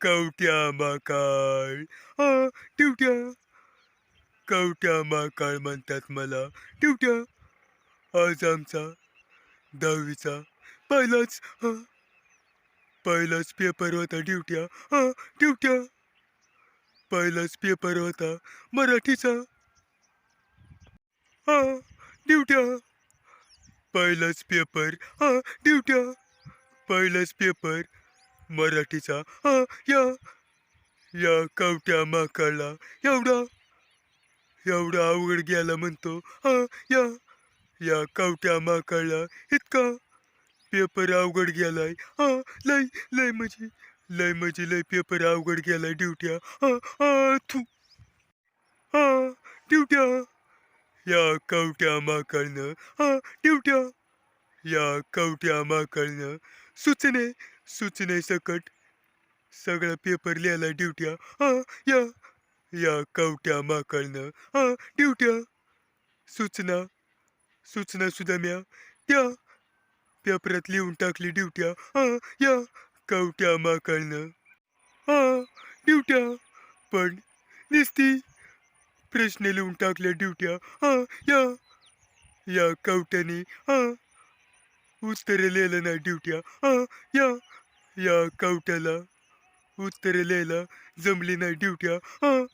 कवट्या माकाळ हा टिवट्या कवट्या माकाळ म्हणतात मला. टिवट्या आज आमचा दहावीचा पहिलाच हा. पहिलाच पेपर होता ड्युट्या हा ड्युट्या पहिलाच पेपर होता मराठीचा. हा ड्युट्या पहिलाच पेपर हा ड्युट्या पहिलाच पेपर मराठीचा हा या. या कवट्या माकाळला एवढा एवढा अवघड गेला म्हणतो हा या. या कवट्या माकाळला इतका पेपर अवघड गेलाय हा लय लय म्हणजे लय म्हणजे लय पेपर अवघड गेलाय ड्युट्या हा हा थू. हा ड्युट्या या कवट्या माकडनं हा ड्युट्या या कवट्या माकडनं सुचणे सुचने सकट. सगळा पेपर लिहायला ड्युट्या हा या या कवट्या माकडनं हा ड्युट्या सूचना सूचना सुद्धा म्या त्या पेपरात लिहून टाकली ड्युट्या हा या कवट्या माकडनं हा ड्युट्या पण दिसती. प्रश्न लिहून टाकल्या ड्युट्या. हा या. या कवट्याने हा. उत्तर लिहिलं नाही ड्युट्या. हा या. या कवट्याला उत्तर लिहायला जमली नाही ड्युट्या. हा.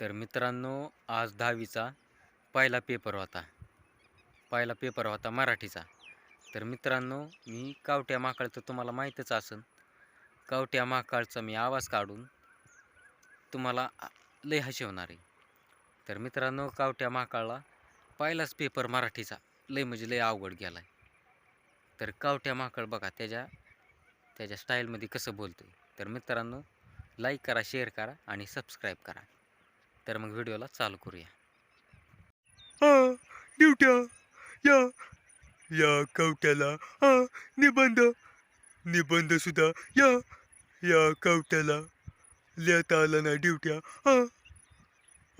तर मित्रांनो आज दहावीचा पहिला पेपर होता. पहिला पेपर होता मराठीचा. तर मित्रांनो मी कावट्या माकाळचं तुम्हाला माहीतच असेल कावट्या माकाळचा मी आवाज काढून तुम्हाला लय हसवणार आहे तर मित्रांनो कावट्या महाकाळला पहिलाच पेपर मराठीचा. लय म्हणजे लय अवघड गेला आहे तर कावट्या माकळ बघा त्याच्या त्याच्या स्टाईलमध्ये कसं बोलतो आहे तर मित्रांनो लाईक करा शेअर करा आणि सबस्क्राईब करा. तर मग व्हिडिओला चालू करूया. हा ड्युट्या या या कवट्याला हा निबंध. निबंध सुद्धा. या या कवट्याला. लिहता आला नाही ड्युट्या हां.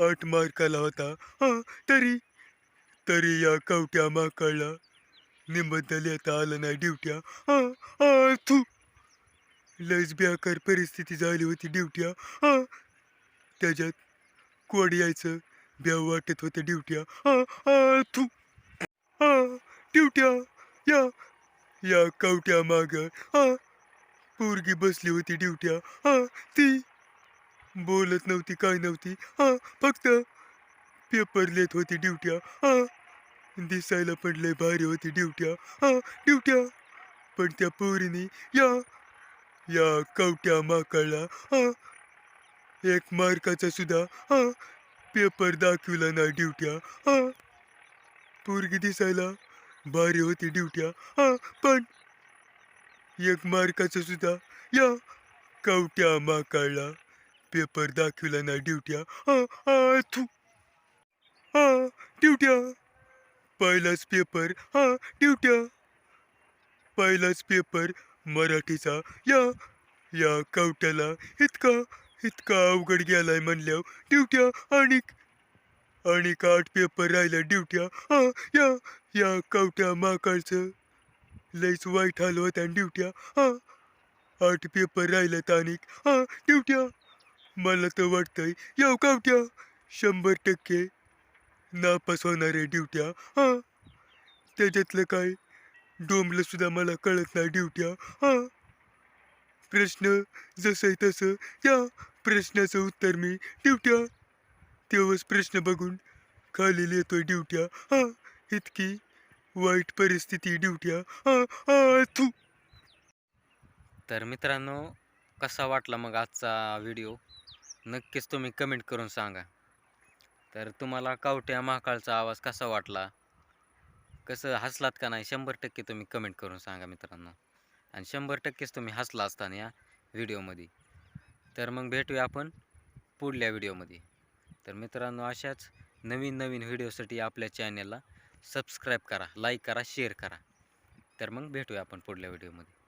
आठ मार्काला होता हा. तरी तरी या कवट्या माकडला निबंध लिहिता आला नाही ड्युट्या हां. हा थू. लयच बेकार परिस्थिती झाली होती ड्युट्या हां. त्याच्यात कोड यायचं ब्याव वाटत होतं ड्युट्या हां. हा थू. हा ड्युट्या या. या कवट्या माग हा. पोरगी बसली होती ड्युट्या हां. ती बोलत नव्हती काय नव्हती. हा फक्त पेपर लेत होती ड्युट्या. हा दिसायला पण लय भारी होती ड्युट्या. हा ड्युट्या. पण त्या पोरीने या या कवट्या माकडला हा एक मार्काचा सुद्धा हा पेपर दाखविला ना ड्युट्या. हा पोरगी दिसायला भारी होती ड्युट्या. हा पण एक मार्काचं सुद्धा या कवट्या माकाळला. पेपर दाखविला ना ड्युट्या हा थू. हा ड्युट्या. पहिलाच पेपर. हा ड्युट्या. पहिलाच पेपर मराठीचा. या या कवट्याला इतका इतका अवघड गेलाय म्हणल्यावर ड्युट्या आणि आणि आठ पेपर राहिल्या ड्युट्या. हा या या कवट्या माकाळचं लयच वाईट हाल होत्या ड्युट्या. हा आठ पेपर राहिल्यात आणि हा ड्युट्या. मला तर वाटतंय या कवट्या शंभर टक्के नापास होणाऱ्या ड्युट्या हा. त्याच्यातलं काय डोंबलं सुद्धा मला कळत नाही ड्युट्या हा. प्रश्न जसं आहे तसं या प्रश्नाचं उत्तर मी ड्युट्या तेव्हाच प्रश्न बघून खाली लिहितोय ड्युट्या हा. इतकी वाईट परिस्थिती ड्युट्या हा हा थू. तर मित्रांनो कसा वाटला मग आजचा व्हिडिओ? नक्कीच तुम्ही कमेंट करून सांगा. तर तुम्हाला कावट्या महाकाळचा आवाज कसा वाटला? कसं हसलात का नाही? शंभर टक्के तुम्ही कमेंट करून सांगा मित्रांनो. आणि शंभर टक्केच तुम्ही हसला असताना या व्हिडिओमध्ये तर मग भेटूया आपण पुढल्या व्हिडिओमध्ये तर मित्रांनो अशाच नवीन नवीन व्हिडिओसाठी आपल्या चॅनलला सबस्क्राईब करा लाईक करा शेअर करा. तर मग भेटूया आपण पुढल्या व्हिडिओमध्ये